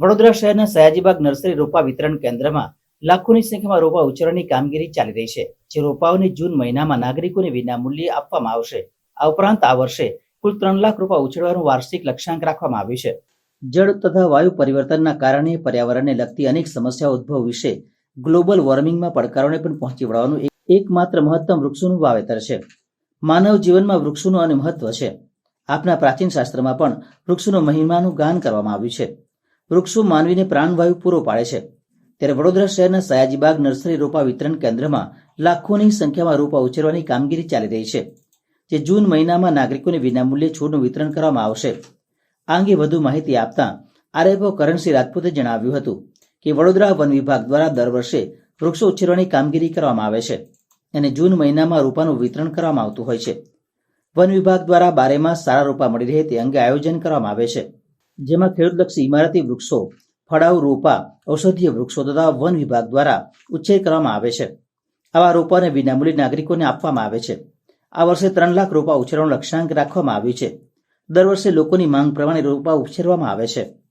વડોદરા શહેરના સયાજીબાગ નર્સરી રોપા વિતરણ કેન્દ્રમાં લાખોની સંખ્યામાં રોપા ઉછેરવાની કામગીરી ચાલી રહી છે, જે રોપાઓને જૂન મહિનામાં નાગરિકોને વિનામૂલ્યે આપવામાં આવશે. આ ઉપરાંત આ વર્ષે કુલ ત્રણ લાખ રોપા ઉછેરવાનું વાર્ષિક લક્ષ્યાંક રાખવામાં આવ્યું છે. જળ તથા વાયુ પરિવર્તનના કારણે પર્યાવરણને લગતી અનેક સમસ્યાઓ ઉદ્ભવ વિશે ગ્લોબલ વોર્મિંગમાં પડકારોને પણ પહોંચી વળવાનું એકમાત્ર મહત્તમ વૃક્ષોનું વાવેતર છે. માનવ જીવનમાં વૃક્ષોનું અને મહત્વ છે. આપના પ્રાચીન શાસ્ત્રમાં પણ વૃક્ષોનો મહિમાનું ગાન કરવામાં આવ્યું છે. વૃક્ષો માનવીને પ્રાણવાયુ પૂરો પાડે છે. ત્યારે વડોદરા શહેરના સયાજીબાગ નર્સરી રોપા વિતરણ કેન્દ્રમાં લાખોની સંખ્યામાં રોપા ઉછેરવાની કામગીરી ચાલી રહી છે, જે જૂન મહિનામાં નાગરિકોને વિનામૂલ્યે છોડનું વિતરણ કરવામાં આવશે. આ અંગે વધુ માહિતી આપતા આરએફઓ કરણસિંહ રાજપૂતે જણાવ્યું હતું કે વડોદરા વન વિભાગ દ્વારા દર વર્ષે વૃક્ષો ઉછેરવાની કામગીરી કરવામાં આવે છે અને જૂન મહિનામાં રોપાનું વિતરણ કરવામાં આવતું હોય છે. વન વિભાગ દ્વારા બારેમાં સારા રોપા મળી રહે તે અંગે આયોજન કરવામાં આવે છે. જેમાં ખેડૂતલક્ષી ઇમારતી વૃક્ષો ફળાઉ રોપા, ઔષધીય વૃક્ષો તથા વન વિભાગ દ્વારા ઉછેર કરવામાં આવે છે. આવા રોપાને વિનામૂલ્યે નાગરિકોને આપવામાં આવે છે. આ વર્ષે ત્રણ લાખ રોપા ઉછેરવાનો લક્ષ્યાંક રાખવામાં આવ્યું છે. દર વર્ષે લોકોની માંગ પ્રમાણે રોપા ઉછેરવામાં આવે છે.